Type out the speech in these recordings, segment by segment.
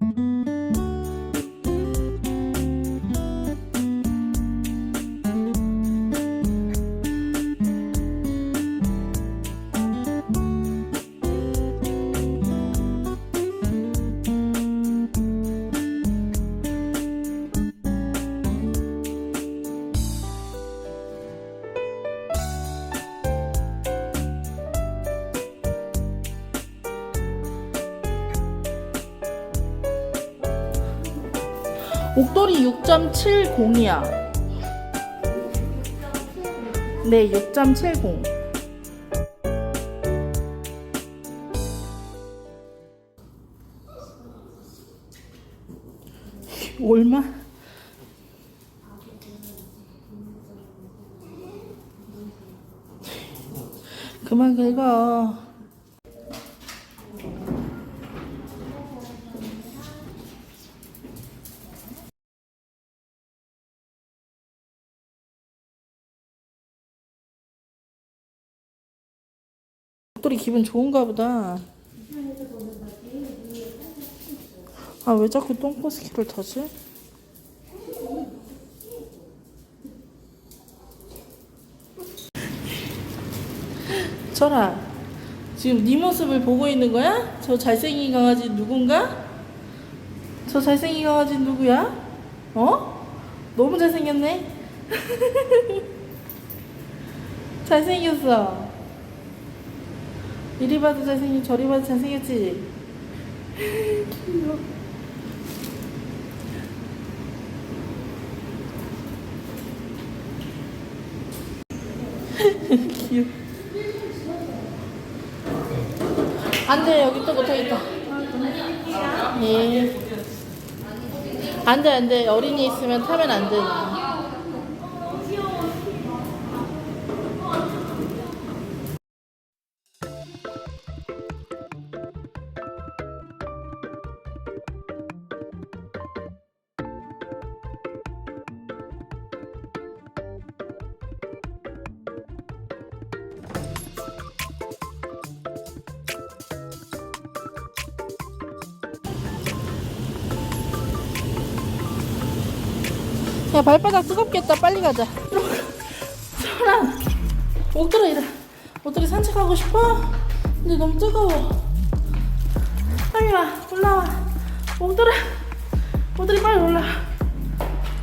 옥돌 6.70이야. 네, 6.70. 얼마? 그만 긁어. 옥돌이 기분 좋은가 보다. 아, 왜 자꾸 똥꼬스키를 타지? 철아, 지금 네 모습을 보고 있는 거야? 저 잘생긴 강아지 누군가? 저 잘생긴 강아지 누구야? 어? 너무 잘생겼네? 잘생겼어. 이리 봐도 잘생겼, 저리 봐도 잘생겼지? 귀여워. 귀여워. 안 돼, 여기 또 있다. 예. 안 돼, 안 돼. 어린이 있으면 타면 안 돼. 야, 발바닥 뜨겁겠다. 빨리 가자. 설아, 옥들아, 이래. 옥들이 산책하고 싶어? 근데 너무 뜨거워. 빨리 와, 올라와. 옥들아, 옥들이 빨리 올라.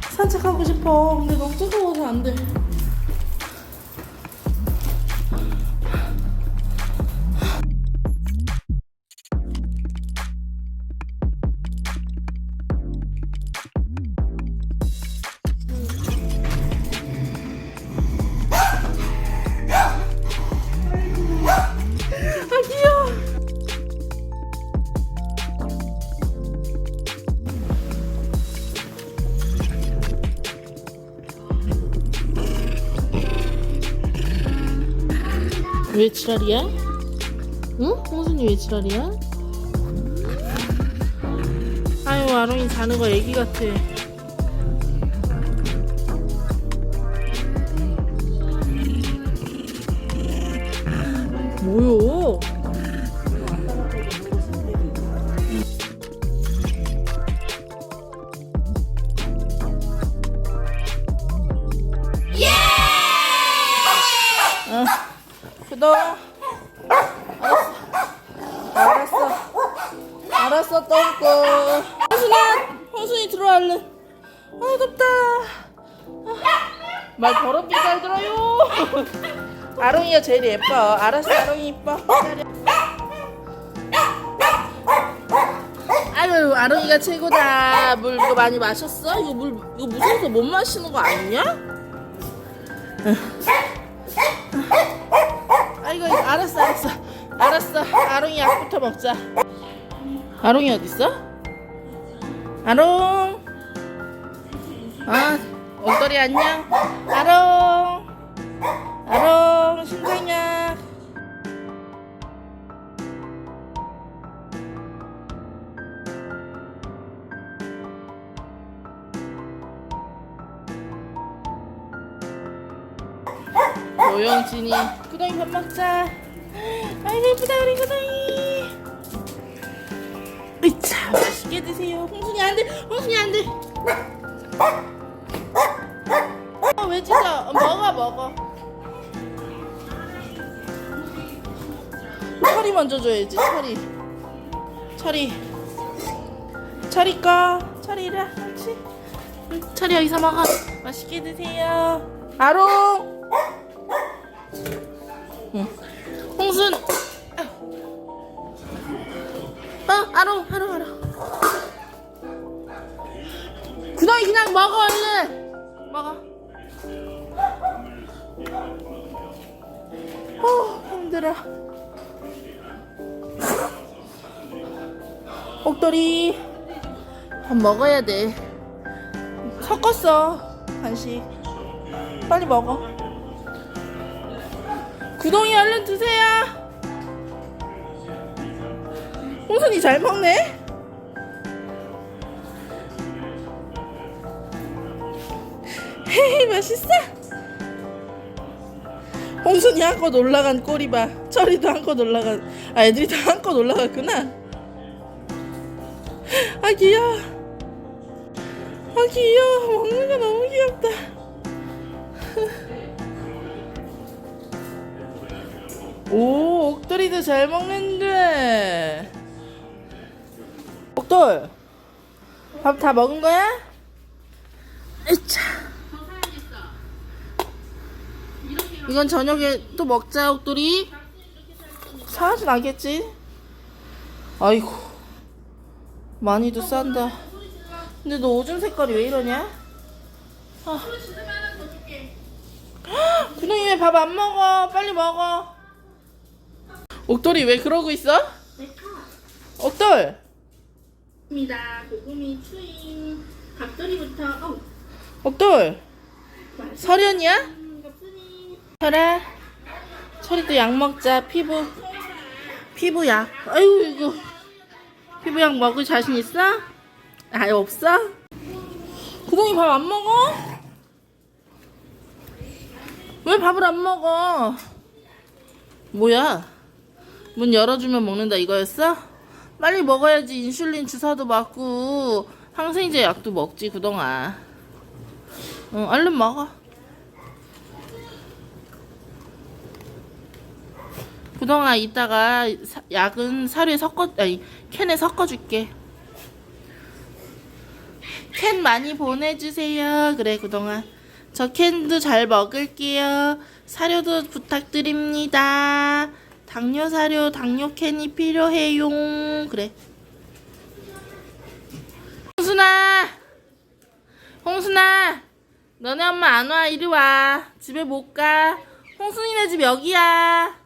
산책하고 싶어. 근데 너무 뜨거워서 안 돼. 지랄이야? 응? 홍순이 왜 지랄이야? 아유 아롱이 자는 거 애기 같아 뭐요? 제일 예뻐. 알았어, 아롱이 이뻐. 아유, 아롱이가 최고다. 물 이거 많이 마셨어? 이거 물 이거 무서워서 못 마시는 거 아니냐? 아이고 알았어 알았어 알았어 아롱이 약부터 먹자 아롱이 어딨어? 아롱 아 옥돌이 안녕 아롱 아롱 신생약 노영진이 구덩이 밥 먹자 아이고 예쁘다 우리 구덩이 으차 맛있게 드세요. 홍순이 안 돼. 홍순이 안 돼. 어, 왜 진짜 어, 먹어 먹어. 철이 먼저 줘야지 철이. 철이. 철이 거. 철이 이리 와. 그렇지. 응, 철이 여기서 먹어. 맛있게 드세요. 아롱. 응. 홍순. 어, 아롱, 아롱, 아롱. 구덩이 그냥 먹어, 얼른. 먹어. 어, 힘들어. 옥돌이. 밥 먹어야 돼. 섞었어, 간식. 빨리 먹어. 구덩이 얼른 드세요. 홍순이 잘 먹네. 헤헤 맛있어. 홍순이 한껏 올라간 꼬리 봐. 철이도 한껏 올라간. 아 애들이 다 한껏 올라갔구나. 아 귀여워. 아 귀여워. 먹는 거 너무 귀엽다. 오 옥돌이도 잘 먹는데. 옥돌 밥 다 먹은 거야? 이건 저녁에 또 먹자 옥돌이 사하진 않겠지? 아이고 많이도 싼다. 근데 너 오줌 색깔이 왜 이러냐? 아. 그놈이 왜 밥 안 먹어? 빨리 먹어. 옥돌이 왜 그러고 있어? 옥돌! 입니다. 고구미 추임. 닭도리부터 어. 옥돌! 설현이야? 설아 설이도 약 먹자. 피부. 피부 약. 아이고 이거 피부 약 먹을 자신 있어? 아 없어? 구동이 밥 안 먹어? 왜 밥을 안 먹어? 뭐야? 문 열어주면 먹는다 이거였어? 빨리 먹어야지 인슐린 주사도 맞고 항생제 약도 먹지 그동안 어 얼른 먹어 그동안 이따가 사- 약은 사료에 섞어 아니 캔에 섞어줄게. 캔 많이 보내주세요. 그래 그동안 저 캔도 잘 먹을게요. 사료도 부탁드립니다. 당뇨 사료 당뇨 캔이 필요해요. 그래. 홍순아! 홍순아! 너네 엄마 안 와 이리 와. 집에 못가. 홍순이네 집 여기야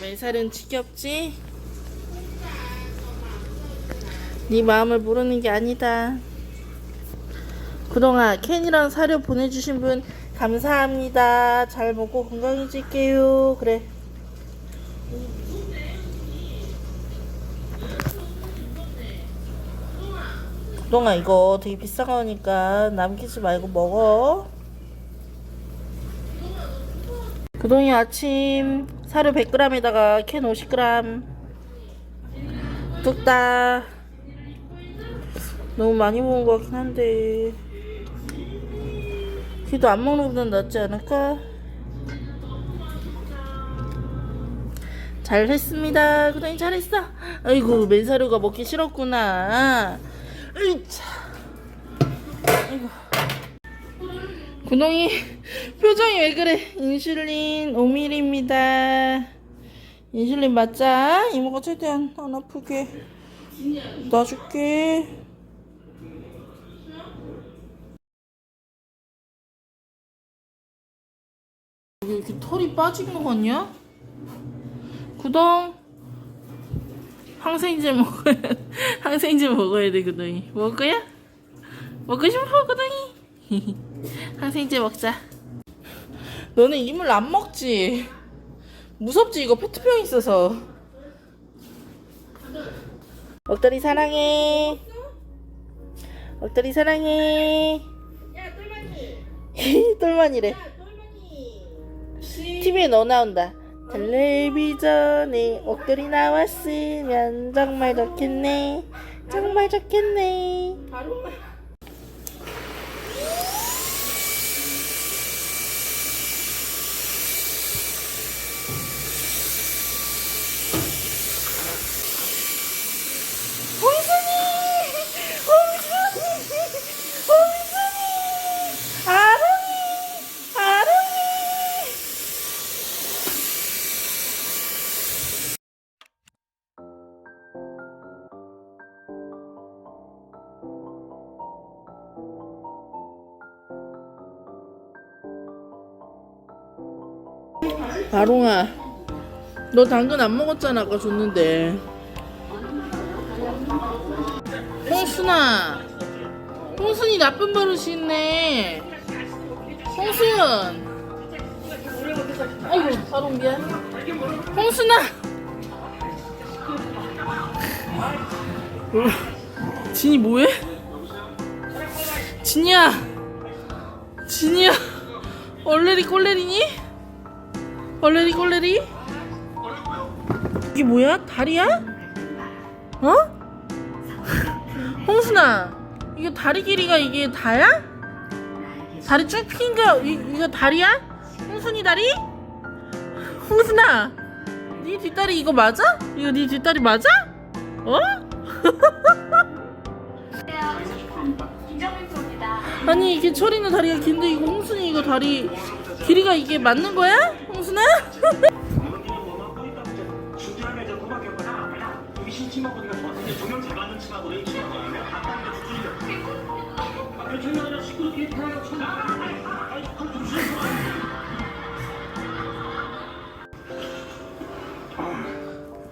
멜살은 지겹지? 네 마음을 모르는 게 아니다. 그동안 캔이랑 사료 보내주신 분 감사합니다. 잘 먹고 건강해질게요. 그래. 그동안 이거 되게 비싼 거니까 남기지 말고 먹어 그동이 아침 사료 100g에다가 캔 50g 뚝딱. 너무 많이 먹은 것 같긴 한데. 걔도 안 먹는 것보단 낫지 않을까? 잘했습니다. 그동이 잘했어. 아이고 맨사료가 먹기 싫었구나. 으이차 아이고. 구동이 표정이 왜 그래? 인슐린 5mm입니다. 인슐린 맞자. 이모가 최대한 안 아프게 놔줄게. 여기 이렇게 털이 빠진 거 같냐? 구동 항생제 먹어야 항생제 먹어야 돼 구동이 먹을 거야? 먹고 싶어 구동이? 항생제 먹자. 너네 이물 안 먹지? 무섭지 이거 페트병 있어서. 옥돌이 사랑해. 옥돌이 사랑해. 야 똘마니 똘만이래. 야 똘마니 TV에 너 나온다. 텔레비전에 옷들이 나왔으면 정말 좋겠네. 정말 좋겠네. 홍순 아롱아, 너 당근 안 먹었잖아, 아까 줬는데. 홍순아, 홍순이 나쁜 버릇이 있네. 홍순. 아이고, 아롱 미안. 홍순아. 어, 진이 뭐해? 진이야. 진이야. 얼레리 꼴레리니? 얼레리 꼴레리? 이게 뭐야? 다리야? 어? 홍순아, 이거 다리 길이가 이게 다야? 다리 쭉 핀 거, 이, 이거 다리야? 홍순이 다리? 홍순아, 네 뒷다리 이거 맞아? 이거 네 뒷다리 맞아? 어? 아니 이게 철이는 다리가 긴데 이거 홍순이 이거 다리 길이가 이게 맞는 거야? 홍순아?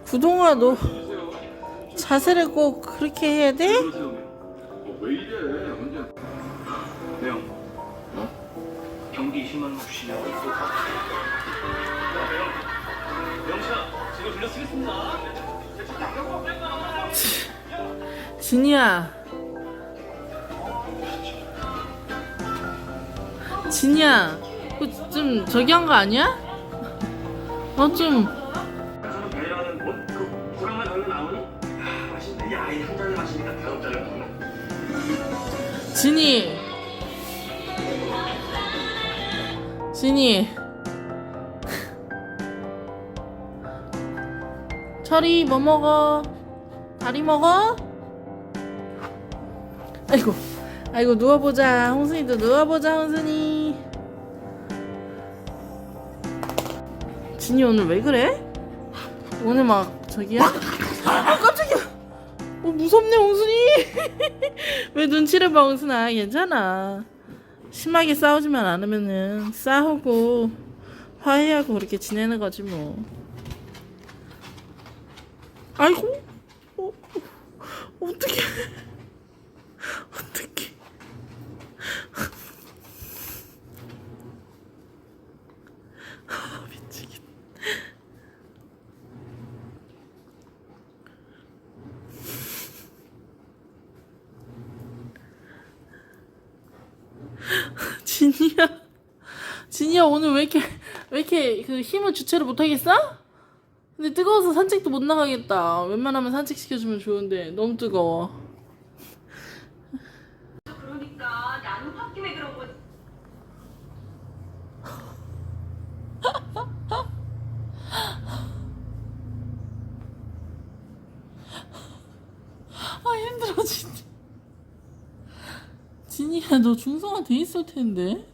구동아 너 자세를 꼭 그렇게 해야 돼? 왜 이래? 어? 경비 20만 원 주시냐고. 영차, 지금 빌려쓰겠습니다. 진이야. 진이야. 그좀 저기 한 거 아니야? 어 좀. 저는 배라는 뭐? 그 구랑만 달려 나오니? 아, 맛있네. 야, 이한 잔을 마시니까 다섯 잔을 먹네. 진이. 진이. 철이 뭐 먹어? 다리 먹어? 아이고, 아이고 누워보자. 홍순이도 누워보자, 홍순이. 진이 오늘 왜 그래? 오늘 막 저기야? 아 깜짝이야. 어, 무섭네 홍순이. 왜 눈치를 봐 홍순아? 괜찮아. 심하게 싸우지만 않으면은 싸우고 화해하고 그렇게 지내는 거지 뭐. 아이고. 어, 어떡해. 어떡해. 아, 미치겠다. 진이야. 진이야 오늘 왜 이렇게 왜 이렇게 그 힘을 주체를 못 하겠어? 근데 뜨거워서 산책도 못 나가겠다. 웬만하면 산책 시켜주면 좋은데 너무 뜨거워. 그러니까 나는 홧김에 그런 거지. 아 힘들어 진짜. 진이야 너 중성화 돼 있을 텐데.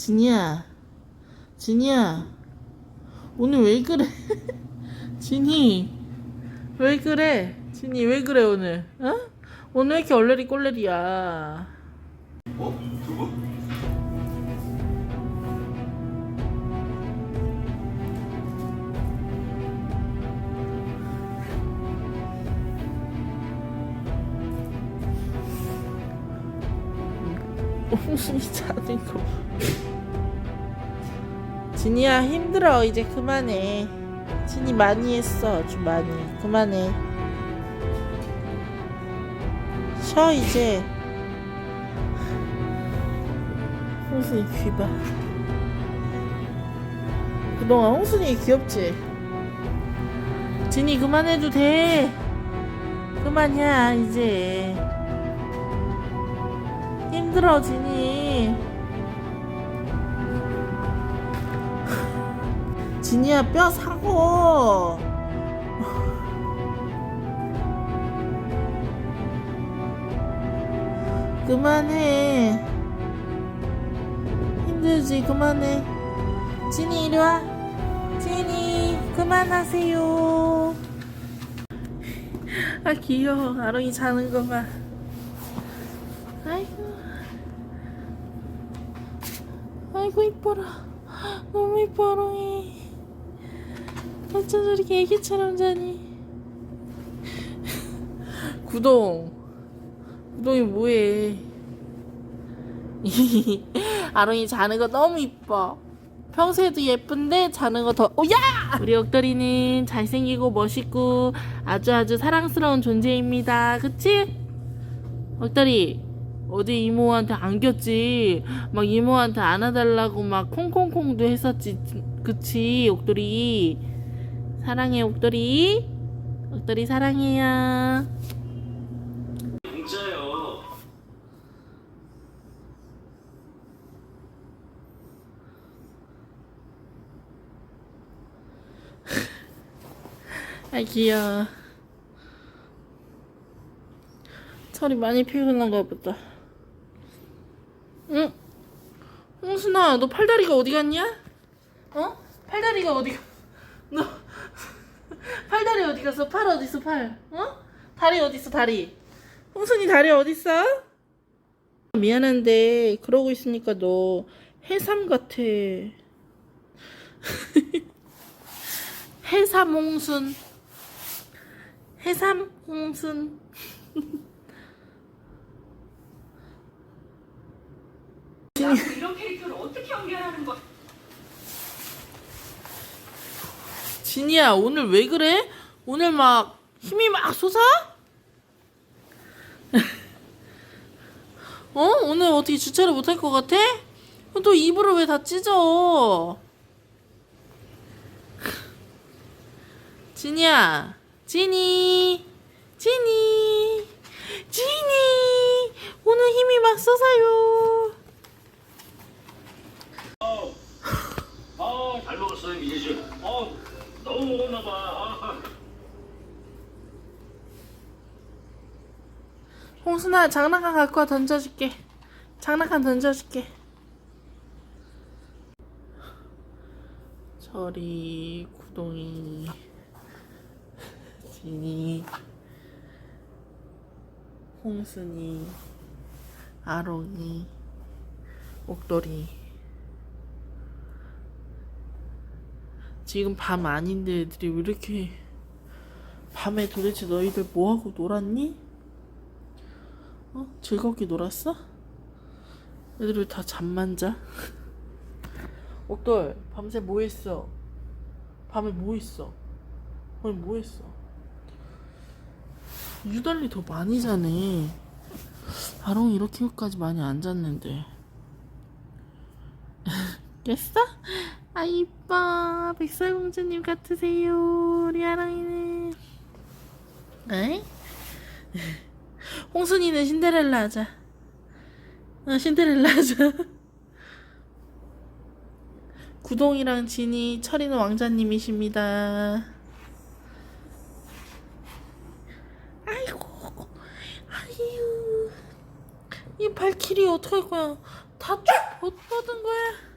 진이야, 진이야, 오늘 왜 그래? 진이, 왜 그래? 진이 왜 그래 오늘? 어? 오늘 왜 이렇게 얼레리 꼴레리야? 어? 누구? 엉순이 자는 거. 진이야 힘들어 이제 그만해. 진이 많이 했어 좀 많이 그만해. 쉬어 이제. 홍순이 귀 봐. 그동안 홍순이 귀엽지? 진이 그만해도 돼. 그만이야 이제. 힘들어 진이. 진이야 뼈 사고. 그만해. 힘들지 그만해. 진이 이리 와. 진이 그만하세요. 아 귀여워. 아롱이 자는 거 봐. 아이고. 아이고 이뻐라. 너무 이뻐 아롱이. 어쩜 저렇게 애기처럼 자니. 구동. 구동이 뭐해. 아롱이 자는 거 너무 이뻐. 평소에도 예쁜데 자는 거 더. 오야! 우리 옥돌이는 잘생기고 멋있고 아주 아주 사랑스러운 존재입니다. 그치? 옥돌이 어디 이모한테 안겼지? 막 이모한테 안아달라고 막 콩콩콩도 했었지. 그치? 옥돌이 사랑해 옥돌이. 옥돌이 사랑해요. 진짜요. 아 귀여워 철이 많이 피곤한가 보다 응? 홍순아 너 팔다리가 어디 갔냐? 어? 팔다리가 어디 가? 너 팔다리 어디 갔어? 팔 어디 있어 팔? 어? 다리 어디 있어 다리? 홍순이 다리 어디 있어? 미안한데 그러고 있으니까 너 해삼 같아 해삼 홍순 해삼 홍순 이런 캐릭터를 어떻게 연기하는 거야? 진이야 오늘 왜 그래? 오늘 막 힘이 막 솟아? 어? 오늘 어떻게 주차를 못할 것 같아? 또 입으로 왜 다 찢어? 진이야 진이 진이 진이 오늘 힘이 막 솟아요 아, 잘 먹었어요, 미제주. 어, 너무 먹었나 봐. 아. 홍순아 장난감 갖고 와 던져줄게. 장난감 던져줄게. 철이 구동이. 진이. 홍순이. 아롱이. 옥돌이 지금 밤 아닌데 애들이 왜 이렇게 밤에 도대체 너희들 뭐하고 놀았니? 어? 즐겁게 놀았어? 애들 왜다 잠만 자? 옥돌 밤새 뭐 했어? 밤에 뭐 했어? 밤에 뭐 했어? 유달리 더 많이 자네 아롱이 이렇게까지 많이 안 잤는데 깼어? 아 이뻐 백설공주님 같으세요 우리 아롱이는 에이? 홍순이는 신데렐라 하자. 어, 신데렐라 하자. 구동이랑 진이, 철이는 왕자님이십니다. 아이고, 아유, 이 발키리 어떡할 거야? 다쭉 뻗은 거야?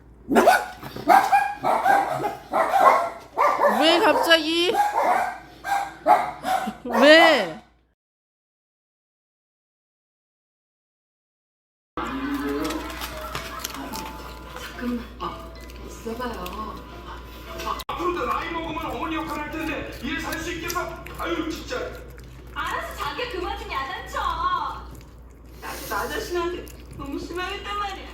왜 갑자기? 왜? 앞으로도 나이 먹으면 어머니 역할 할 텐데 일 살 수 있겠어? 아유, 진짜. 알아서 자기가 그만 좀 야단쳐. 나도 나 자신한테 너무 심하겠단 말이야.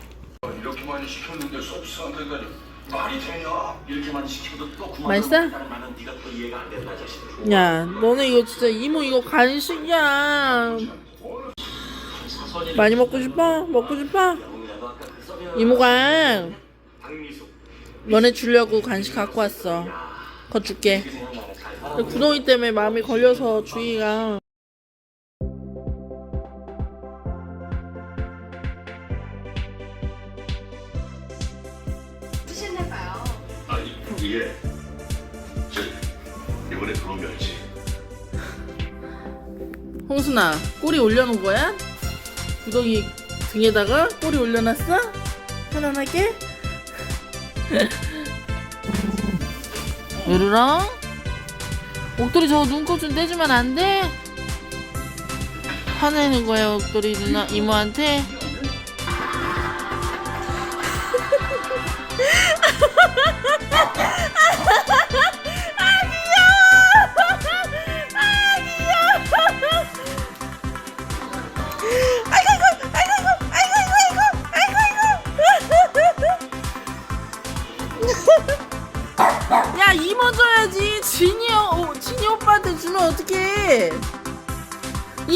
많이 시켰는데 서비스 안 된다니 말이 되냐? 이렇게 많이 시키고도 또 그만 맛있어? 말은 네가 또 이해가 안 된다 자식들 야, 너네 이거 진짜 이모 이거 간식이야. 많이 먹고 싶어? 먹고 싶어? 이모가 너네 주려고 간식 갖고 왔어. 거 줄게. 구덩이 때문에 마음이 걸려서 주희가 이게 저 이번에 들어온 멸치 홍순아 꼬리 올려놓은 거야? 구덩이 등에다가 꼬리 올려놨어? 편안하게? 으르렁? 옥돌이 저 눈곱 좀 떼주면 안 돼? 화내는 거야 옥돌이 누나 이모한테?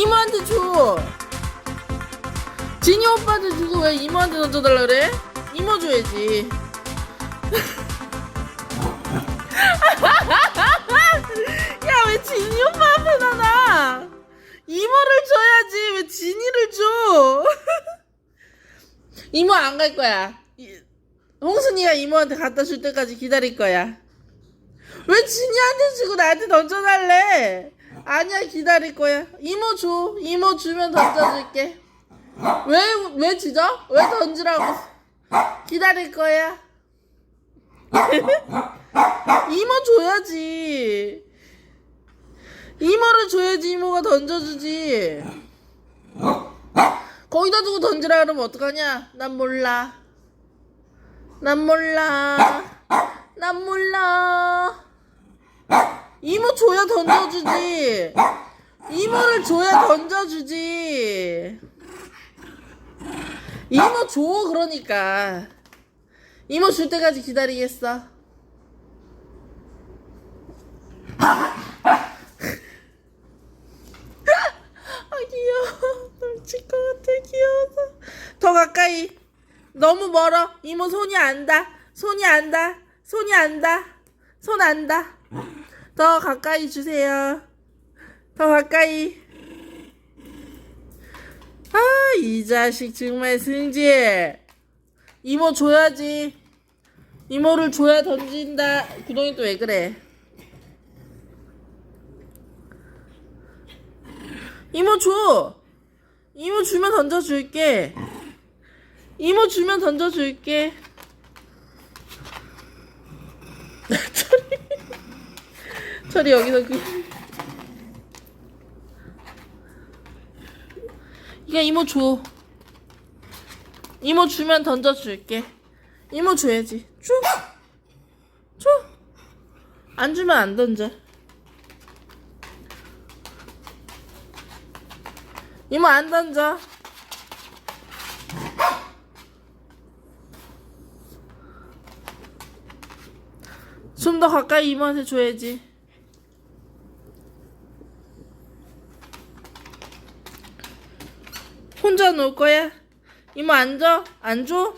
이모한테 줘 진이 오빠한테 주고 왜 이모한테 던져달라 그래? 이모 줘야지 야 왜 진이 오빠 앞에 나나 이모를 줘야지 왜 진이를 줘 이모 안 갈 거야 이- 홍순이가 이모한테 갖다 줄 때까지 기다릴 거야. 왜 진이한테 주고 나한테 던져달래? 아니야 기다릴 거야. 이모 줘. 이모 주면 던져줄게. 왜왜 주죠? 왜 던지라고? 기다릴 거야. 이모 줘야지. 이모를 줘야지 이모가 던져주지. 거기다 두고 던지라 그러면 어떡하냐? 난 몰라. 난 몰라. 난 몰라. 이모 줘야 던져주지. 이모를 줘야 던져주지. 이모 줘, 그러니까. 이모 줄 때까지 기다리겠어. 아, 귀여워. 넘칠 것 같아, 귀여워서. 더 가까이. 너무 멀어. 이모 손이 안다. 손이 안다. 손이 안다. 손 안다. 더 가까이 주세요. 더 가까이. 아, 이 자식 정말 승질. 이모 줘야지. 이모를 줘야 던진다. 구덩이 또 왜 그래? 이모 줘. 이모 주면 던져줄게. 이모 주면 던져줄게. 철이, 철이 여기서 그. 이거 이모 줘. 이모 주면 던져줄게. 이모 줘야지. 줘. 줘. 안 주면 안 던져. 이모 안 던져. 좀 더 가까이 이모한테 줘야지. 놀 거야? 이모 안 줘? 안 줘?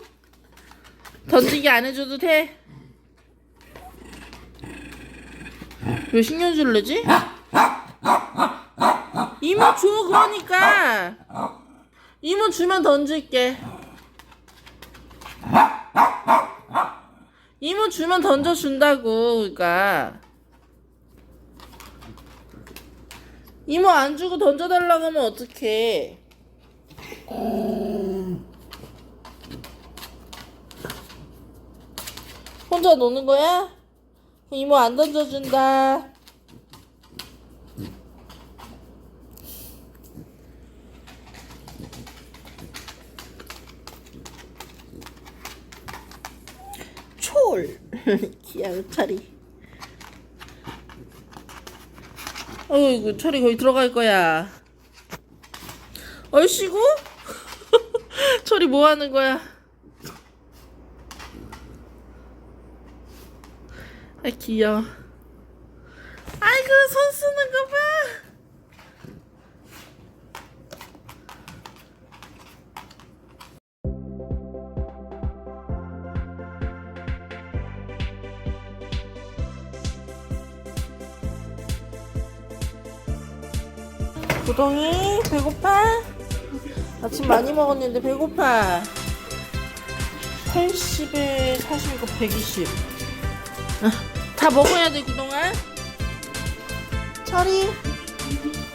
던지기 안 해줘도 돼? 왜 신경 줄래지? 이모 줘 그러니까 이모 주면 던질게 이모 주면 던져준다고 그니까 이모 안 주고 던져달라고 하면 어떡해 혼자 노는 거야? 이모 안 던져준다. 촐 귀여운 철이 어이구 철이 거기 들어갈 거야 얼씨구? 철이 뭐 하는 거야? 아 귀여워. 아침 많이 먹었는데 배고파. 80에 40이고 120. 아, 다 먹어야 돼 그동안. 철이.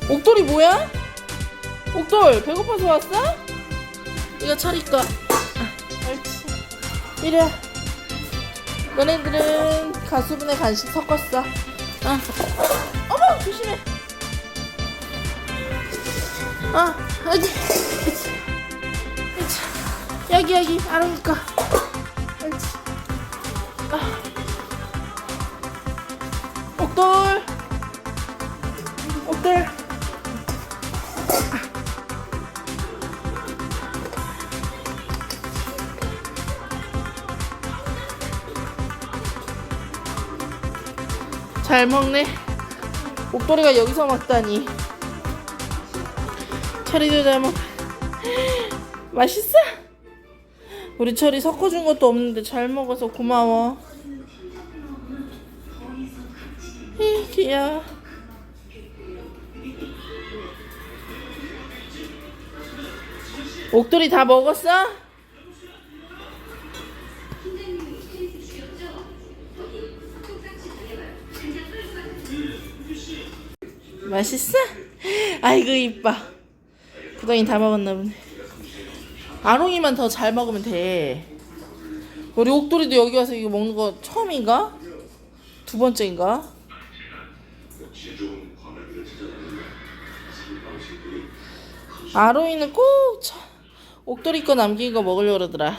옥돌이 뭐야? 옥돌 배고파서 왔어? 이거 철이 거. 아, 옳지. 와. 너네들은 가수분의 간식 섞었어. 아. 어머 조심해. 아 어디? 여기 여기. 옳지. 아. 옥돌. 옥돌. 잘 먹네. 옥돌이가 여기서 먹다니. 철이도 잘 먹. 맛있어? 우리 철이 섞어준 것도 없는데 잘 먹어서 고마워. 이 귀여워. 옥돌이 다 먹었어? 맛있어? 아이고 이뻐. 구덩이 다 먹었나 보네. 아롱이만 더 잘 먹으면 돼. 우리 옥돌이도 여기 와서 이거 먹는 거 처음인가? 두 번째인가? 아롱이는 꼭 차- 옥돌이 거 남긴 거 먹으려고 그러더라.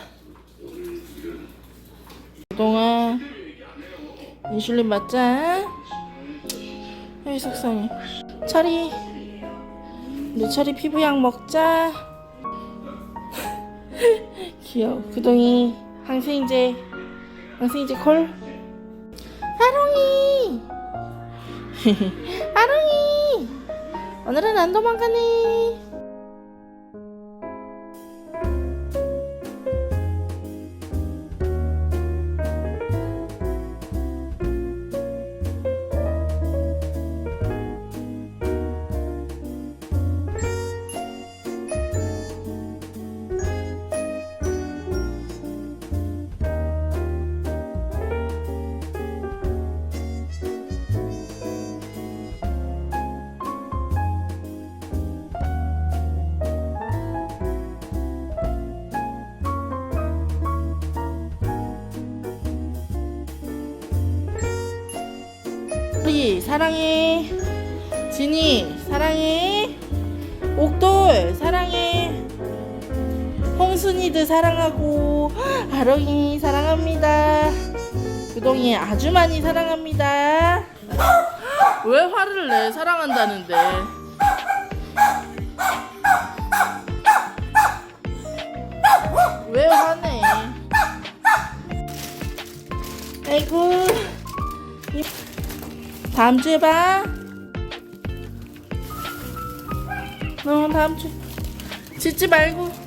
그동안 인슐린 맞자. 에이 속상해. 철이 우리 철이 피부약 먹자. 귀여워. 구덩이 항생제 항생제 콜. 아롱이 아롱이 오늘은 안 도망가네. 우리 사랑해. 진이 사랑해. 옥돌 사랑해. 홍순이도 사랑하고 아롱이 사랑합니다. 구동이 아주 많이 사랑합니다. 왜 화를 내? 사랑한다는데. 왜 화내? 아이고. 이- 다음 주에 봐. 너 다음 주 짖지 말고.